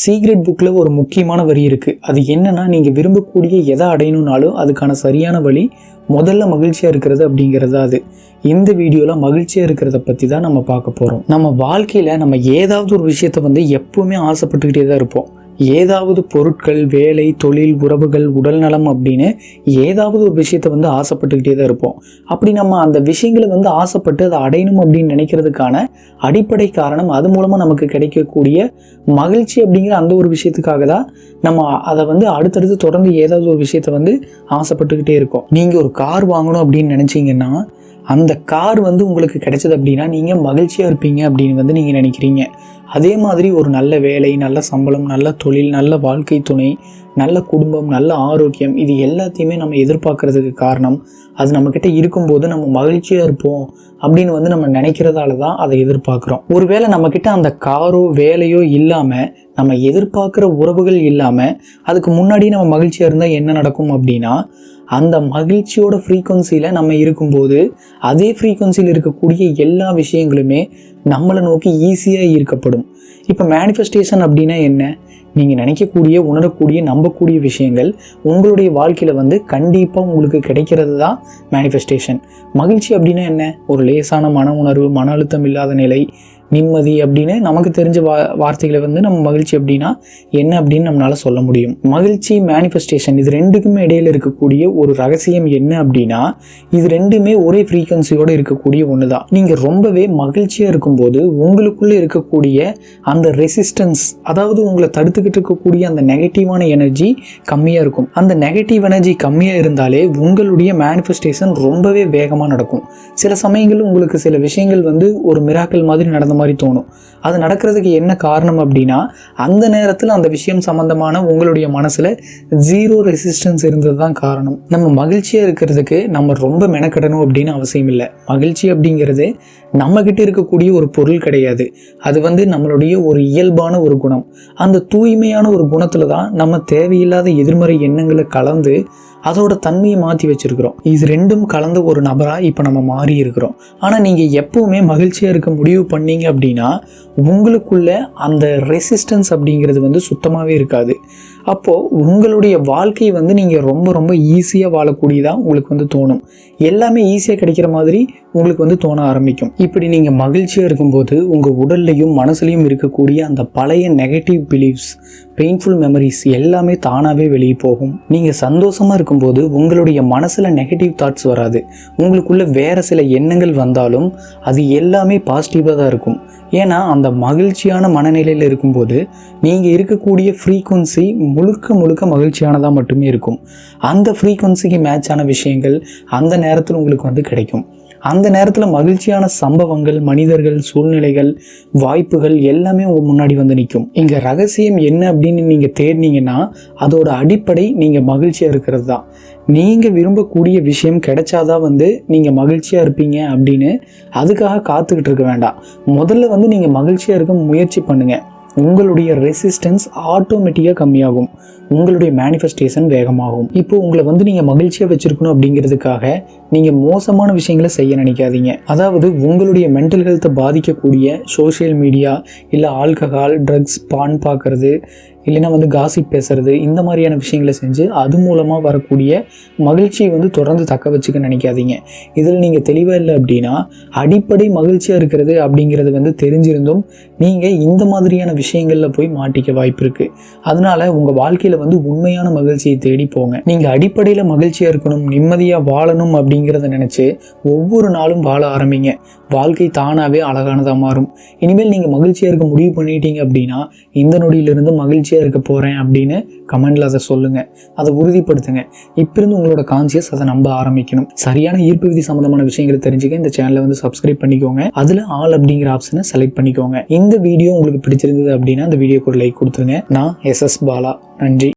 Secret புக்கில் ஒரு முக்கியமான வரி இருக்குது அது என்னென்னா நீங்கள் விரும்பக்கூடிய எதை அடையணும்னாலும் அதுக்கான சரியான வழி முதல்ல மகிழ்ச்சியாக இருக்கிறது அப்படிங்கிறது அது. இந்த வீடியோவில் மகிழ்ச்சியாக இருக்கிறத பற்றி தான் நம்ம பார்க்க போகிறோம் நம்ம வாழ்க்கையில் நம்ம ஏதாவது ஒரு விஷயத்தை வந்து எப்போவுமே ஆசைப்பட்டுக்கிட்டே தான் இருப்போம். ஏதாவது பொருட்கள் வேலை தொழில் உறவுகள் உடல்நலம் அப்படின்னு ஏதாவது ஒரு விஷயத்தை வந்து ஆசைப்பட்டுக்கிட்டே தான் இருப்போம். அப்படி நம்ம அந்த விஷயங்களை வந்து ஆசைப்பட்டு அதை அடையணும் அப்படின்னு நினைக்கிறதுக்கான அடிப்படை காரணம் அது மூலமாக நமக்கு கிடைக்கக்கூடிய மகிழ்ச்சி அப்படிங்கிற அந்த ஒரு விஷயத்துக்காக தான் நம்ம அதை வந்து அடுத்தடுத்து தொடர்ந்து ஏதாவது ஒரு விஷயத்த வந்து ஆசைப்பட்டுக்கிட்டே இருக்கோம். நீங்கள் ஒரு கார் வாங்கணும் அப்படின்னு நினச்சிங்கன்னா அந்த கார் வந்து உங்களுக்கு கிடைச்சது அப்படின்னா நீங்கள் மகிழ்ச்சியாக இருப்பீங்க அப்படின்னு வந்து நீங்கள் நினைக்கிறீங்க. அதே மாதிரி ஒரு நல்ல வேலை நல்ல சம்பளம் நல்ல தொழில் நல்ல வாழ்க்கை துணை நல்ல குடும்பம் நல்ல ஆரோக்கியம் இது எல்லாத்தையுமே நம்ம எதிர்பார்க்கறதுக்கு காரணம். அது நம்மக்கிட்ட இருக்கும்போது நம்ம மகிழ்ச்சியாக இருப்போம் அப்படின்னு வந்து நம்ம நினைக்கிறதால தான் அதை எதிர்பார்க்குறோம். ஒருவேளை நம்மக்கிட்ட அந்த காரோ வேலையோ இல்லாமல் நம்ம எதிர்பார்க்குற உறவுகள் இல்லாமல் அதுக்கு முன்னாடி நம்ம மகிழ்ச்சியாக இருந்தால் என்ன நடக்கும் அப்படின்னா அந்த மகிழ்ச்சியோட ஃப்ரீக்குவன்சியில் நம்ம இருக்கும்போது அதே ஃப்ரீக்குவன்சியில் இருக்கக்கூடிய எல்லா விஷயங்களுமே நம்மளை நோக்கி ஈஸியாக ஈர்க்கப்படும். இப்போ மேனிஃபெஸ்டேஷன் அப்படின்னா என்ன? நீங்கள் நினைக்கக்கூடிய உணரக்கூடிய நம்பக்கூடிய விஷயங்கள் உங்களுடைய வாழ்க்கையில் வந்து கண்டிப்பாக உங்களுக்கு கிடைக்கிறது தான் மேனிஃபெஸ்டேஷன் மகிழ்ச்சி அப்படின்னா என்ன? ஒரு லேசான மன உணர்வு மன அழுத்தம் இல்லாத நிலை நிம்மதி அப்படின்னு நமக்கு தெரிஞ்ச வா வார்த்தைகளை வந்து நம்ம மகிழ்ச்சி அப்படின்னா என்ன அப்படின்னு நம்மளால் சொல்ல முடியும். மகிழ்ச்சி மேனிஃபெஸ்டேஷன் இது ரெண்டுக்குமே இடையில இருக்கக்கூடிய ஒரு ரகசியம் என்ன அப்படின்னா இது ரெண்டுமே ஒரே ஃப்ரீக்வன்சியோடு இருக்கக்கூடிய ஒன்று தான் நீங்கள் ரொம்பவே மகிழ்ச்சியாக இருக்கும்போது உங்களுக்குள்ளே இருக்கக்கூடிய அந்த ரெசிஸ்டன்ஸ் அதாவது உங்களை தடுத்துக்கிட்டு இருக்கக்கூடிய அந்த நெகட்டிவான எனர்ஜி கம்மியாக இருக்கும். அந்த நெகட்டிவ் எனர்ஜி கம்மியாக இருந்தாலே உங்களுடைய மேனிஃபெஸ்டேஷன் ரொம்பவே வேகமாக நடக்கும். சில சமயங்கள் உங்களுக்கு சில விஷயங்கள் வந்து ஒரு மிராக்கள் மாதிரி நடந்த மாதிரி தோணும். அது நடக்கிறதுக்கு என்ன காரணம் அப்படின்னா அந்த நேரத்தில் அந்த விஷயம் சம்மந்தமான உங்களுடைய மனசில் ஜீரோ ரெசிஸ்டன்ஸ் இருந்தது தான் காரணம். நம்ம மகிழ்ச்சியாக இருக்கிறதுக்கு நம்ம ரொம்ப மெனக்கடணும் அப்படின்னு அவசியம் இல்லை. மகிழ்ச்சி அப்படிங்கிறது நம்மக்கிட்ட இருக்கக்கூடிய ஒரு பொருள் கிடையாது. அது வந்து நம்மளுடைய ஒரு இயல்பான ஒரு குணம். அந்த தூய்மையான ஒரு குணத்தில் தான் நம்ம தேவையில்லாத எதிர்மறை எண்ணங்களை கலந்து அதோட தன்மையை மாற்றி வச்சிருக்கிறோம். இது ரெண்டும் கலந்த ஒரு நபராக இப்போ நம்ம மாறி இருக்கிறோம். ஆனால் நீங்கள் எப்போவுமே மகிழ்ச்சியாக இருக்க முடிவு பண்ணீங்க அப்படின்னா உங்களுக்குள்ள அந்த ரெசிஸ்டன்ஸ் அப்படிங்கிறது வந்து சுத்தமாகவே இருக்காது. அப்போது உங்களுடைய வாழ்க்கை வந்து நீங்கள் ரொம்ப ரொம்ப ஈஸியாக வாழக்கூடியதாக உங்களுக்கு வந்து தோணும். எல்லாமே ஈஸியாக கிடைக்கிற மாதிரி உங்களுக்கு வந்து தோண ஆரம்பிக்கும். இப்படி நீங்கள் மகிழ்ச்சியாக இருக்கும்போது உங்கள் உடல்லையும் மனசுலையும் இருக்கக்கூடிய அந்த பழைய நெகட்டிவ் பிலீஃப்ஸ் பெயின்ஃபுல் மெமரிஸ் எல்லாமே தானாகவே வெளியே போகும். நீங்கள் சந்தோஷமாக இருக்கும்போது உங்களுடைய மனசில் நெகட்டிவ் தாட்ஸ் வராது. உங்களுக்குள்ள வேறு சில எண்ணங்கள் வந்தாலும் அது எல்லாமே பாசிட்டிவாக தான் இருக்கும். ஏன்னா அந்த மகிழ்ச்சியான மனநிலையில் இருக்கும்போது நீங்கள் இருக்கக்கூடிய ஃப்ரீக்குவன்சி முழுக்க முழுக்க மகிழ்ச்சியானதாக மட்டுமே இருக்கும். அந்த ஃப்ரீக்குவன்சிக்கு மேட்சான விஷயங்கள் அந்த நேரத்தில் உங்களுக்கு வந்து கிடைக்கும். அந்த நேரத்தில் மகிழ்ச்சியான சம்பவங்கள் மனிதர்கள் சூழ்நிலைகள் வாய்ப்புகள் எல்லாமே உங்கள் முன்னாடி வந்து நிற்கும் இங்கே ரகசியம் என்ன அப்படின்னு நீங்கள் தேடினீங்கன்னா அதோட அடிப்படை நீங்கள் மகிழ்ச்சியாக இருக்கிறது தான். நீங்கள் விரும்பக்கூடிய விஷயம் கிடைச்சாதான் வந்து நீங்கள் மகிழ்ச்சியாக இருப்பீங்க அப்படின்னு அதுக்காக காத்துக்கிட்டு இருக்க வேண்டாம். முதல்ல வந்து நீங்கள் மகிழ்ச்சியாக இருக்க முயற்சி பண்ணுங்கள் உங்களுடைய ரெசிஸ்டன்ஸ் ஆட்டோமேட்டிக்காக கம்மியாகும். உங்களுடைய மேனிஃபெஸ்டேஷன் வேகமாகும். இப்போ உங்களை வந்து நீங்கள் மகிழ்ச்சியாக வச்சுருக்கணும் அப்படிங்கிறதுக்காக நீங்கள் மோசமான விஷயங்களை செய்ய நினைக்காதீங்க. அதாவது உங்களுடைய மென்டல் ஹெல்த்தை பாதிக்கக்கூடிய சோஷியல் மீடியா இல்லை ஆல்கஹால் ட்ரக்ஸ் பான் பார்க்குறது இல்லைன்னா வந்து காசிப் பேசுறது இந்த மாதிரியான விஷயங்களை செஞ்சு அது மூலமாக வரக்கூடிய மகிழ்ச்சியை வந்து தொடர்ந்து தக்க வச்சுக்க நினைக்காதீங்க. இதில் நீங்கள் தெளிவாக இல்லை அப்படின்னா அடிப்படை மகிழ்ச்சியாக இருக்கிறது அப்படிங்கிறது வந்து தெரிஞ்சிருந்தும் நீங்கள் இந்த மாதிரியான விஷயங்களில் போய் மாட்டிக்க வாய்ப்பு இருக்குது அதனால உங்கள் வாழ்க்கையில் வந்து உண்மையான மகிழ்ச்சியை தேடி போங்க. நீங்கள் அடிப்படையில் மகிழ்ச்சியாக இருக்கணும் நிம்மதியாக வாழணும் அப்படிங்கிறத நினச்சி ஒவ்வொரு நாளும் வாழ ஆரம்பிங்க. வாழ்க்கை தானாகவே அழகானதாக மாறும். இனிமேல் நீங்கள் மகிழ்ச்சியாக இருக்க முடிவு பண்ணிட்டீங்க அப்படின்னா இந்த நொடியிலிருந்து மகிழ்ச்சி மகிழ்ச்சியாக இருக்க போகிறேன் அப்படின்னு கமெண்டில் அதை சொல்லுங்கள் அதை உறுதிப்படுத்துங்க. இப்பிருந்து உங்களோட கான்சியஸ் அதை நம்ப ஆரம்பிக்கணும். சரியான ஈர்ப்பு விதி சம்மந்தமான விஷயங்களை தெரிஞ்சுக்க இந்த சேனலை வந்து சப்ஸ்கிரைப் பண்ணிக்கோங்க. அதில் ஆல் அப்படிங்கிற ஆப்ஷனை செலக்ட் பண்ணிக்கோங்க. இந்த வீடியோ உங்களுக்கு பிடிச்சிருந்தது அப்படின்னா அந்த வீடியோக்கு ஒரு லைக் கொடுத்துருங்க. நான் எஸ் எஸ் பாலா. நன்றி.